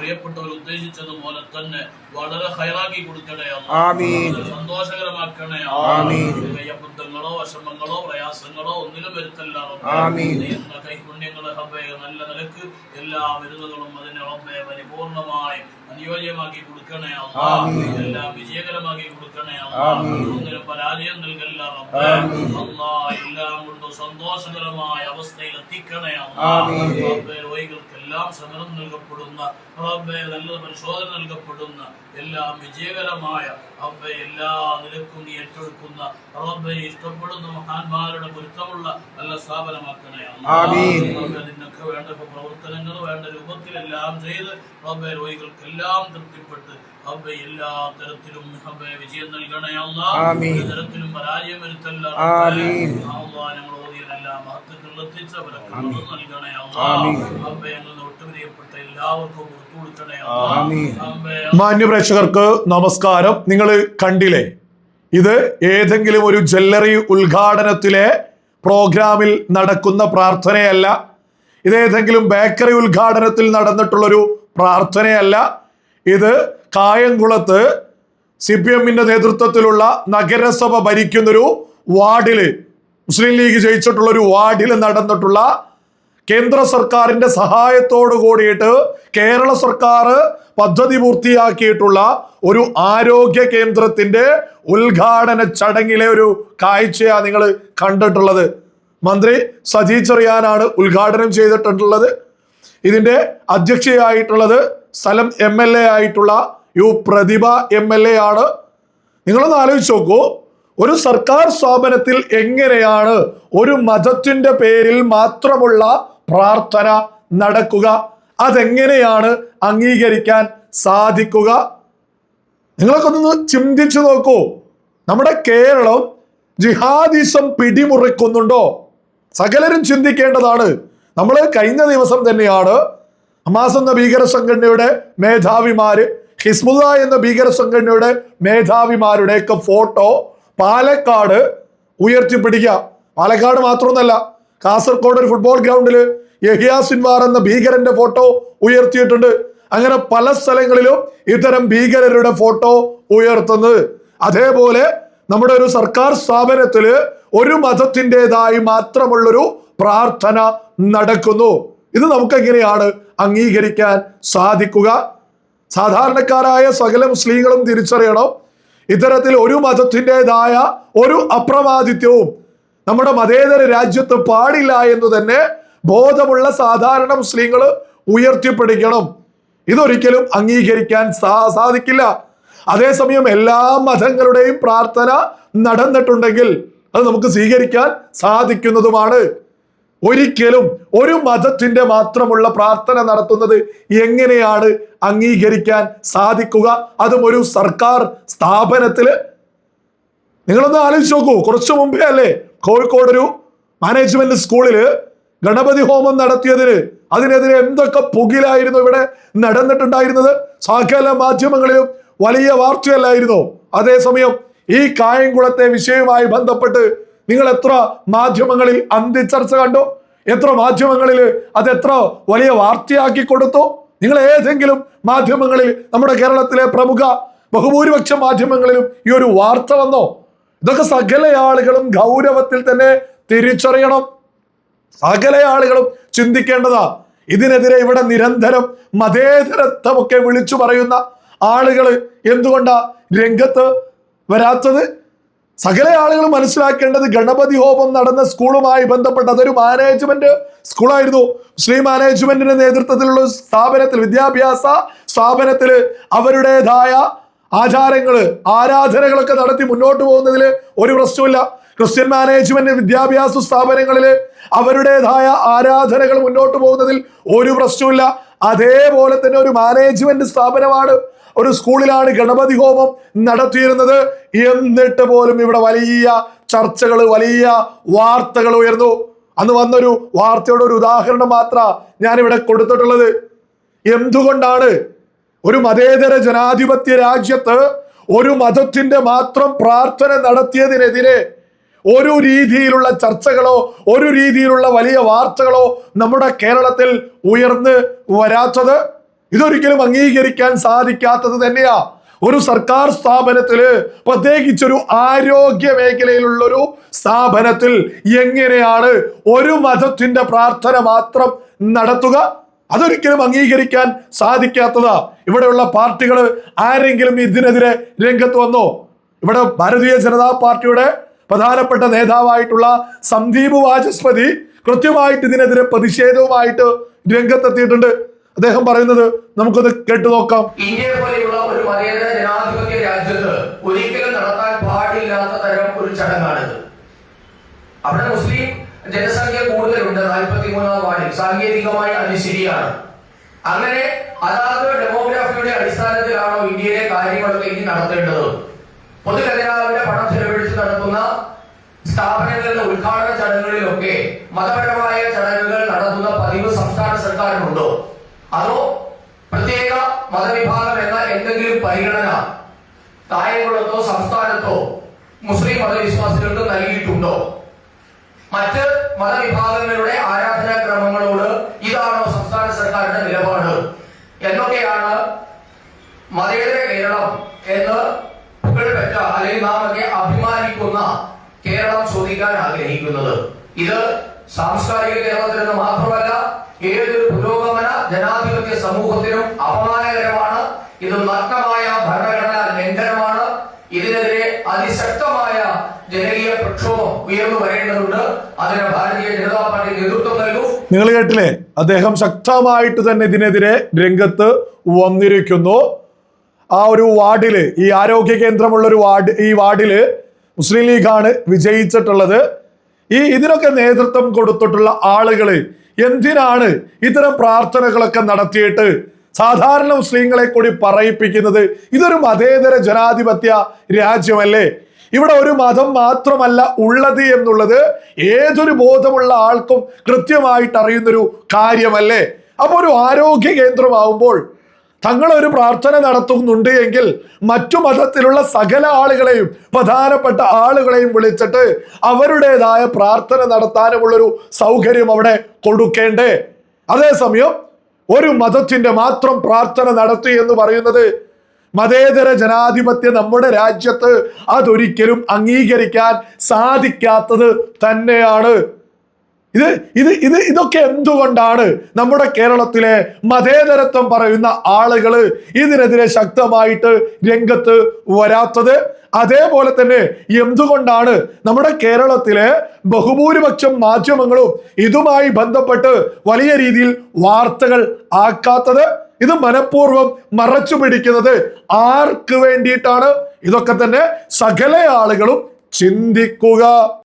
പ്രിയപ്പെട്ടവർ ഉദ്ദേശിച്ചതുപോലെ തന്നെ വളരെ ഹൈറാക്കി കൊടുക്കണേ അല്ലാ. ആമീൻ. സന്തോഷകരമാക്കണേ കയ്യബദ്ധങ്ങളോ വിഷമങ്ങളോ പ്രയാസങ്ങളോ ഒന്നിലും വരുത്തല്ല കൈപുണ്യങ്ങളെ ഹബ്ബേ നല്ല നിലയ്ക്ക് എല്ലാ വിരുന്നുകളും അതിനെ റബ്ബേ പരിപൂർണമായി അനുയോജ്യമാക്കി കൊടുക്കണേ. എല്ലാം വിജയകരമാക്കി കൊടുക്കണേ. ഒന്നിനും പരാജയം നൽകല്ല. അല്ലാ എല്ലാം കൊണ്ടും സന്തോഷകരമായ അവസ്ഥയിൽ എത്തിക്കണേ. റബ്ബേ രോഗികൾക്കെല്ലാം സമരം നൽകപ്പെടുന്ന റബ്ബേ നല്ല പരിശോധന നൽകപ്പെടുന്ന എല്ലാം വിജയകരമായ അവ എല്ലാ നിലക്കും നീ ഏറ്റെടുക്കുന്ന റബ്ബെ ഇഷ്ടപ്പെടുന്ന മഹാന്മാരുടെ പൊരുത്തമുള്ള നല്ല സ്ഥാപനമാക്കണേ അല്ലാ. ആമീൻ. റബ്ബേ നിനക്ക് വേണ്ട പ്രവർത്തനങ്ങൾ വേണ്ട രൂപത്തിലെല്ലാം ചെയ്ത് റബ്ബെ രോഗികൾക്കെല്ലാം തൃപ്തിപ്പെട്ട് റബ്ബെ എല്ലാ തരത്തിലും റബ്ബെ വിജയം നൽകണേ അല്ലാ. തരത്തിലും പരാജയം വരുത്തല്ല ഞങ്ങൾ ഓതിയതെല്ലാം മഹത്വത്തിൽ നൽകണേ അല്ലാ. ഒട്ടുപിരിയപ്പെട്ട എല്ലാവർക്കും മാന്യ പ്രേക്ഷകർക്ക് നമസ്കാരം. നിങ്ങൾ കണ്ടില്ലേ? ഇത് ഏതെങ്കിലും ഒരു ജ്വല്ലറി ഉദ്ഘാടനത്തിലെ പ്രോഗ്രാമിൽ നടക്കുന്ന പ്രാർത്ഥനയല്ല. ഇത് ഏതെങ്കിലും ബേക്കറി ഉദ്ഘാടനത്തിൽ നടന്നിട്ടുള്ളൊരു പ്രാർത്ഥനയല്ല. ഇത് കായംകുളത്ത് സി പി എമ്മിന്റെ നേതൃത്വത്തിലുള്ള നഗരസഭ ഭരിക്കുന്നൊരു വാർഡിൽ മുസ്ലിം ലീഗ് ജയിച്ചിട്ടുള്ള ഒരു വാർഡിൽ നടന്നിട്ടുള്ള കേന്ദ്ര സർക്കാരിന്റെ സഹായത്തോടു കൂടിയിട്ട് കേരള സർക്കാർ പദ്ധതി പൂർത്തിയാക്കിയിട്ടുള്ള ഒരു ആരോഗ്യ കേന്ദ്രത്തിന്റെ ഉദ്ഘാടന ചടങ്ങിലെ ഒരു കാഴ്ചയാണ് നിങ്ങൾ കണ്ടിട്ടുള്ളത്. മന്ത്രി സജി ചെറിയാനാണ് ഉദ്ഘാടനം ചെയ്തിട്ടുള്ളത്. ഇതിന്റെ അധ്യക്ഷയായിട്ടുള്ളത് സ്ഥലം എം എൽ എ ആയിട്ടുള്ള U Prathibha M L A ആണ്. നിങ്ങളൊന്ന് ആലോചിച്ച് നോക്കൂ. ഒരു സർക്കാർ സ്ഥാപനത്തിൽ എങ്ങനെയാണ് ഒരു മതത്തിന്റെ പേരിൽ മാത്രമുള്ള പ്രാർത്ഥന നടക്കുക. അതെങ്ങനെയാണ് അംഗീകരിക്കാൻ സാധിക്കുക? നിങ്ങളൊക്കെ ഒന്ന് ചിന്തിച്ചു നോക്കൂ. നമ്മുടെ കേരളം ജിഹാദിസം പിടിമുറിക്കുന്നുണ്ടോ? സകലരും ചിന്തിക്കേണ്ടതാണ്. നമ്മൾ കഴിഞ്ഞ ദിവസം തന്നെയാണ് ഹമാസ് എന്ന ഭീകര സംഘടനയുടെ മേധാവിമാര് ഹിസ്മുല്ല എന്ന ഭീകര സംഘടനയുടെ മേധാവിമാരുടെയൊക്കെ ഫോട്ടോ പാലക്കാട് ഉയർത്തിപ്പിടിക്കുക. പാലക്കാട് മാത്രമൊന്നല്ല കാസർഗോഡ് ഒരു ഫുട്ബോൾ ഗ്രൗണ്ടിൽ യഹിയ സിൻവാർ എന്ന ഭീകരന്റെ ഫോട്ടോ ഉയർത്തിയിട്ടുണ്ട്. അങ്ങനെ പല സ്ഥലങ്ങളിലും ഇത്തരം ഭീകരരുടെ ഫോട്ടോ ഉയർത്തുന്നത്. അതേപോലെ നമ്മുടെ ഒരു സർക്കാർ സ്ഥാപനത്തിൽ ഒരു മതത്തിന്റെതായി മാത്രമുള്ളൊരു പ്രാർത്ഥന നടക്കുന്നു. ഇത് നമുക്ക് എങ്ങനെയാണ് അംഗീകരിക്കാൻ സാധിക്കുക? സാധാരണക്കാരായ സകല മുസ്ലിങ്ങളും തിരിച്ചറിയണം. ഇത്തരത്തിൽ ഒരു മതത്തിന്റെതായ ഒരു അപ്രമാദിത്യവും നമ്മുടെ മതേതര രാജ്യത്ത് പാടില്ല എന്ന് തന്നെ ബോധമുള്ള സാധാരണ മുസ്ലിങ്ങൾ ഉയർത്തിപ്പിടിക്കണം. ഇതൊരിക്കലും അംഗീകരിക്കാൻ സാ സാധിക്കില്ല. അതേസമയം എല്ലാ മതങ്ങളുടെയും പ്രാർത്ഥന നടന്നിട്ടുണ്ടെങ്കിൽ അത് നമുക്ക് സ്വീകരിക്കാൻ സാധിക്കുന്നതുമാണ്. ഒരിക്കലും ഒരു മതത്തിന്റെ മാത്രമുള്ള പ്രാർത്ഥന നടത്തുന്നത് എങ്ങനെയാണ് അംഗീകരിക്കാൻ സാധിക്കുക? അതും ഒരു സർക്കാർ സ്ഥാപനത്തിൽ നിങ്ങളൊന്ന് ആലോചിച്ച് നോക്കൂ. കുറച്ചു മുമ്പേ അല്ലേ കോഴിക്കോട് ഒരു മാനേജ്മെന്റ് സ്കൂളിൽ ഗണപതി ഹോമം നടത്തിയതിന് അതിനെതിരെ എന്തൊക്കെ പുകിലായിരുന്നു ഇവിടെ നടന്നിട്ടുണ്ടായിരുന്നത്? സകല മാധ്യമങ്ങളിലും വലിയ വാർത്തയല്ലായിരുന്നു? അതേസമയം ഈ കായംകുളത്തെ വിഷയവുമായി ബന്ധപ്പെട്ട് നിങ്ങൾ എത്ര മാധ്യമങ്ങളിൽ അന്തിച്ചർച്ച കണ്ടോ? എത്ര മാധ്യമങ്ങളിൽ അത് എത്ര വലിയ വാർത്തയാക്കി കൊടുത്തു? നിങ്ങൾ ഏതെങ്കിലും മാധ്യമങ്ങളിൽ നമ്മുടെ കേരളത്തിലെ പ്രമുഖ ബഹുഭൂരിപക്ഷ മാധ്യമങ്ങളിലും ഈ ഒരു വാർത്ത വന്നോ? ഇതൊക്കെ സകല ആളുകളും ഗൗരവത്തിൽ തന്നെ തിരിച്ചറിയണം. സകല ആളുകളും ചിന്തിക്കേണ്ടതാ. ഇതിനെതിരെ ഇവിടെ നിരന്തരം മതേതരത്വമൊക്കെ വിളിച്ചു പറയുന്ന ആളുകൾ എന്തുകൊണ്ടാ രംഗത്ത് വരാത്തത്? സകല ആളുകൾ മനസ്സിലാക്കേണ്ടത് ഗണപതി ഹോമം നടന്ന സ്കൂളുമായി ബന്ധപ്പെട്ട് അതൊരു മാനേജ്മെന്റ് സ്കൂളായിരുന്നു. മുസ്ലിം മാനേജ്മെന്റിന്റെ നേതൃത്വത്തിലുള്ള സ്ഥാപനത്തിൽ വിദ്യാഭ്യാസ സ്ഥാപനത്തിൽ അവരുടേതായ ആചാരങ്ങൾ ആരാധനകളൊക്കെ നടത്തി മുന്നോട്ട് പോകുന്നതിൽ ഒരു പ്രശ്നമില്ല ക്രിസ്ത്യൻ മാനേജ്മെന്റ് വിദ്യാഭ്യാസ സ്ഥാപനങ്ങളിൽ അവരുടേതായ ആരാധനകൾ മുന്നോട്ട് പോകുന്നതിൽ ഒരു പ്രശ്നമില്ല അതേപോലെ തന്നെ ഒരു മാനേജ്മെന്റ് സ്ഥാപനമാണ്. ഒരു സ്കൂളിലാണ് ഗണപതി ഹോമം നടത്തിയിരുന്നത്. എന്നിട്ട് പോലും ഇവിടെ വലിയ ചർച്ചകൾ വലിയ വാർത്തകൾ ഉയർന്നു. അന്ന് വന്നൊരു വാർത്തയുടെ ഒരു ഉദാഹരണം മാത്ര ഞാനിവിടെ കൊടുത്തിട്ടുള്ളത്. എന്തുകൊണ്ടാണ് ഒരു മതേതര ജനാധിപത്യ രാജ്യത്ത് ഒരു മതത്തിന്റെ മാത്രം പ്രാർത്ഥന നടത്തിയതിനെതിരെ ഒരു രീതിയിലുള്ള ചർച്ചകളോ ഒരു രീതിയിലുള്ള വലിയ വാർത്തകളോ നമ്മുടെ കേരളത്തിൽ ഉയർന്ന് വരാത്തത് ഇതൊരിക്കലും അംഗീകരിക്കാൻ സാധിക്കാത്തത് തന്നെയാ. ഒരു സർക്കാർ സ്ഥാപനത്തിൽ പ്രത്യേകിച്ചൊരു ആരോഗ്യ മേഖലയിലുള്ളൊരു സ്ഥാപനത്തിൽ എങ്ങനെയാണ് ഒരു മതത്തിന്റെ പ്രാർത്ഥന മാത്രം നടത്തുക? അതൊരിക്കലും അംഗീകരിക്കാൻ സാധിക്കാത്തതാ. ഇവിടെയുള്ള പാർട്ടികൾ ആരെങ്കിലും ഇതിനെതിരെ രംഗത്ത് വന്നോ? ഇവിടെ ഭാരതീയ ജനതാ പാർട്ടിയുടെ പ്രധാനപ്പെട്ട നേതാവായിട്ടുള്ള സന്ദീപ് വാചസ്പതി കൃത്യമായിട്ട് ഇതിനെതിരെ പ്രതിഷേധവുമായിട്ട് രംഗത്തെത്തിയിട്ടുണ്ട്. അദ്ദേഹം പറയുന്നത് നമുക്കൊന്ന് കേട്ടു നോക്കാം. ഇന്ത്യ പോലെയുള്ള ഒരു മതേതര ജനാധിപത്യ രാജ്യത്ത് ഒരിക്കലും നടത്താൻ പാടില്ലാത്ത തരം ഒരു ചടങ്ങാണിത്. അവിടെ മുസ്ലിം ജനസംഖ്യ കൂടുതലുണ്ട് നാൽപ്പത്തി മൂന്നാം വാർഡിൽ. സാങ്കേതികമായി അത് ശരിയാണ്. അങ്ങനെ അതാത് ഡെമോഗ്രാഫിയുടെ അടിസ്ഥാനത്തിലാണോ ഇന്ത്യയിലെ കാര്യങ്ങളൊക്കെ ഇനി നടത്തേണ്ടത്? നടത്തുന്ന സ്ഥാപനങ്ങളുടെ ഉദ്ഘാടന ചടങ്ങുകളിലൊക്കെ മതപരമായ ചടങ്ങുകൾ നടത്തുന്ന പതിവ് സംസ്ഥാന സർക്കാരിനുണ്ടോ? അതോ പ്രത്യേക മതവിഭാഗം എന്ന എന്തെങ്കിലും പരിഗണന കായംകുളത്തോ സംസ്ഥാനത്തോ മുസ്ലിം മതവിശ്വാസികൾക്ക് നൽകിയിട്ടുണ്ടോ? മറ്റ് മതവിഭാഗങ്ങളുടെ ആരാധനാക്രമങ്ങളോട് ഇതാണോ സംസ്ഥാന സർക്കാരിന്റെ നിലപാട്? എന്നൊക്കെയാണ് മതേതര കേരളം എന്ന് പുകഴ്പെറ്റ അല്ലെങ്കിൽ നാം ഒക്കെ അഭിമാനിക്കുന്ന കേരളം ചോദിക്കാൻ ആഗ്രഹിക്കുന്നത്. ഇത് സാംസ്കാരിക കേരളത്തിൽ നിന്ന് മാത്രമല്ല ഏതൊരു പുരോഗമന ജനാധിപത്യ സമൂഹത്തിനും അപമാനകരമാണ്. ഇത് നഗ്നമായ ഭരണഘടനാ ലംഘനമാണ്. ഇതിനെതിരെ അതിശക്തമായ ജനകീയ പ്രക്ഷോഭം ഉയർന്നു വരേണ്ടതുണ്ട്. അതിന് ഭാരതീയ ജനതാ പാർട്ടി നേതൃത്വം നൽകും. നിങ്ങൾ കേട്ടില്ലേ? അദ്ദേഹം ശക്തമായിട്ട് തന്നെ ഇതിനെതിരെ രംഗത്ത് വന്നിരിക്കുന്നു. ആ ഒരു വാർഡിൽ ഈ ആരോഗ്യ കേന്ദ്രമുള്ള ഒരു വാർഡ് ഈ വാർഡിൽ മുസ്ലിം ലീഗാണ് വിജയിച്ചിട്ടുള്ളത്. ഈ ഇതിനൊക്കെ നേതൃത്വം കൊടുത്തിട്ടുള്ള ആളുകൾ എന്തിനാണ് ഇത്തരം പ്രാർത്ഥനകളൊക്കെ നടത്തിയിട്ട് സാധാരണ മുസ്ലിങ്ങളെ കൂടി പറയിപ്പിക്കുന്നത്? ഇതൊരു മതേതര ജനാധിപത്യ രാജ്യമല്ലേ? ഇവിടെ ഒരു മതം മാത്രമല്ല ഉള്ളത് എന്നുള്ളത് ഏതൊരു ബോധമുള്ള ആൾക്കും കൃത്യമായിട്ട് അറിയുന്നൊരു കാര്യമല്ലേ? അപ്പോൾ ഒരു ആരോഗ്യ കേന്ദ്രമാവുമ്പോൾ തങ്ങൾ ഒരു പ്രാർത്ഥന നടത്തുന്നുണ്ട് എങ്കിൽ മറ്റു മതത്തിലുള്ള സകല ആളുകളെയും പ്രധാനപ്പെട്ട ആളുകളെയും വിളിച്ചിട്ട് അവരുടേതായ പ്രാർത്ഥന നടത്താനുമുള്ളൊരു സൗകര്യം അവിടെ കൊടുക്കേണ്ടേ. അതേസമയം ഒരു മതത്തിന്റെ മാത്രം പ്രാർത്ഥന നടത്തി എന്ന് പറയുന്നത് മതേതര ജനാധിപത്യം നമ്മുടെ രാജ്യത്ത് അതൊരിക്കലും അംഗീകരിക്കാൻ സാധിക്കാത്തത് തന്നെയാണ്. ഇത് ഇത് ഇത് ഇതൊക്കെ എന്തുകൊണ്ടാണ് നമ്മുടെ കേരളത്തിലെ മതേതരത്വം പറയുന്ന ആളുകൾ ഇതിനെതിരെ ശക്തമായിട്ട് രംഗത്ത് വരാത്തത്? അതേപോലെ തന്നെ എന്തുകൊണ്ടാണ് നമ്മുടെ കേരളത്തിലെ ബഹുഭൂരിപക്ഷം മാധ്യമങ്ങളും ഇതുമായി ബന്ധപ്പെട്ട് വലിയ രീതിയിൽ വാർത്തകൾ ആക്കാത്തത്? ഇത് മനഃപൂർവം മറച്ചു പിടിക്കുന്നത് ആർക്ക് വേണ്ടിയിട്ടാണ്? ഇതൊക്കെ തന്നെ സകല ആളുകളും ചിന്തിക്കുക.